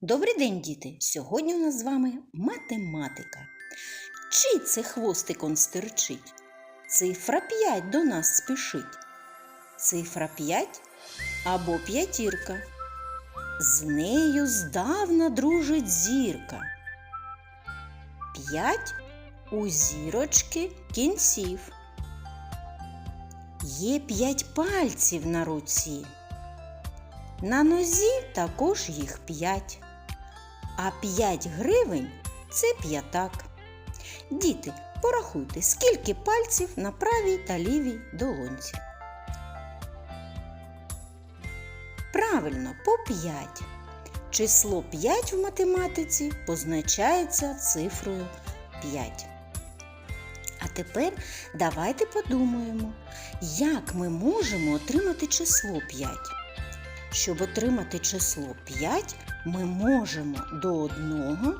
Добрий день, діти! Сьогодні у нас з вами математика. Чий це хвостик он стирчить? Цифра 5 до нас спішить. Цифра 5 або п'ятірка. З нею здавна дружить зірка. П'ять у зірочки кінців. Є п'ять пальців на руці. На нозі також їх п'ять. А п'ять гривень це п'ятак. Діти, порахуйте, скільки пальців на правій та лівій долонці. Правильно, по 5. Число 5 в математиці позначається цифрою 5. А тепер давайте подумаємо, як ми можемо отримати число 5. Щоб отримати число 5, ми можемо до 1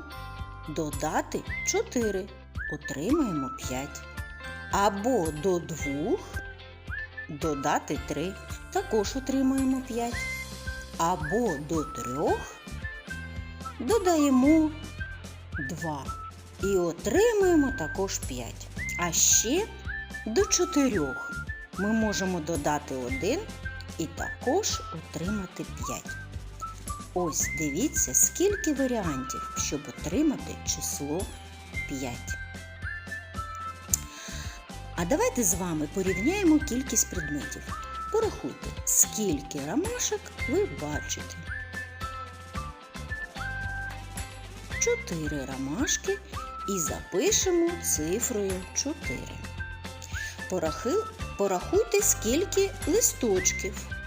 додати 4. Отримаємо 5. Або до 2 додати 3. Також отримаємо 5. Або до 3 додаємо 2. І отримаємо також 5. А ще до 4 ми можемо додати 1 і також отримати 5. Ось дивіться, скільки варіантів, щоб отримати число 5. А давайте з вами порівняємо кількість предметів. Порахуйте, скільки ромашок ви бачите. 4 ромашки і запишемо цифрою 4. Порахуйте, скільки листочків.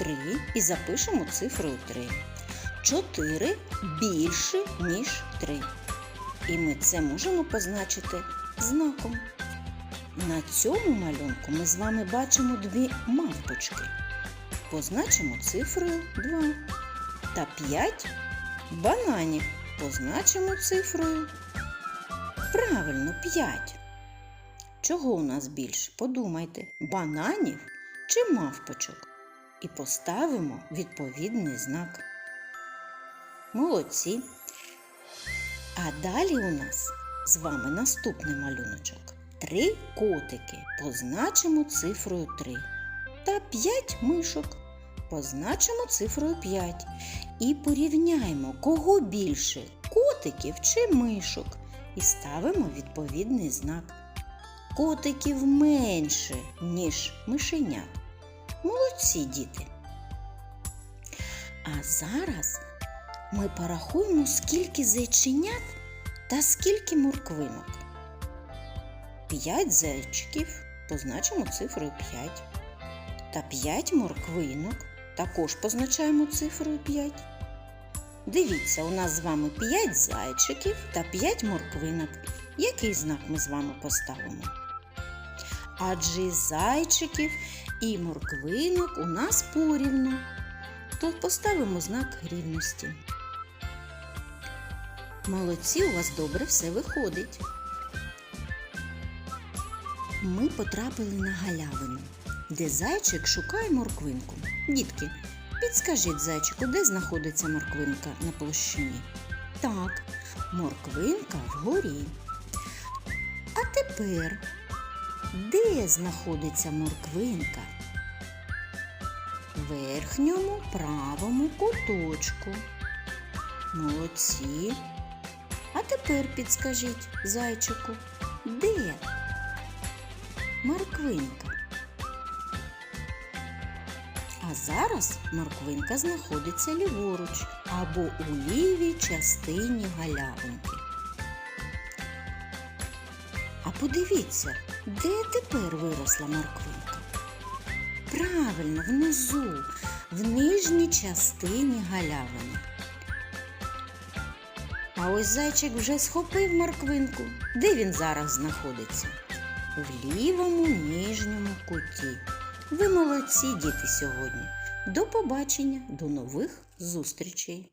3 і запишемо цифрою 3. 4 більше, ніж 3. І ми це можемо позначити знаком. На цьому малюнку ми з вами бачимо дві мавпочки. Позначимо цифрою 2 та 5 бананів. Позначимо цифрою. Правильно, 5. Чого у нас більше? Подумайте, бананів чи мавпочок. І поставимо відповідний знак. Молодці. А далі у нас з вами наступний малюночок. Три котики позначимо цифрою 3. Та 5 мишок позначимо цифрою 5. І порівняємо, кого більше котиків чи мишок. І ставимо відповідний знак. Котиків менше, ніж мишенят. Молодці діти. А зараз ми порахуємо, скільки зайченят та скільки морквинок. 5 зайчиків позначимо цифрою 5. Та 5 морквинок також позначаємо цифрою 5. Дивіться, у нас з вами 5 зайчиків та 5 морквинок. Який знак ми з вами поставимо? Адже зайчиків і морквинок у нас порівну. То поставимо знак рівності. Молодці, у вас добре все виходить. Ми потрапили на галявину, де зайчик шукає морквинку. Дітки, підскажіть зайчику, де знаходиться морквинка на площині? Так, морквинка вгорі. А тепер де знаходиться морквинка? В верхньому правому куточку. Молодці. А тепер підскажіть зайчику, де морквинка? А зараз морквинка знаходиться ліворуч або у лівій частині галявинки. А подивіться, де тепер виросла морквинка? Правильно, внизу, в нижній частині галявини. А ось зайчик вже схопив морквинку. Де він зараз знаходиться? В лівому нижньому куті. Ви молодці, діти, сьогодні. До побачення, до нових зустрічей!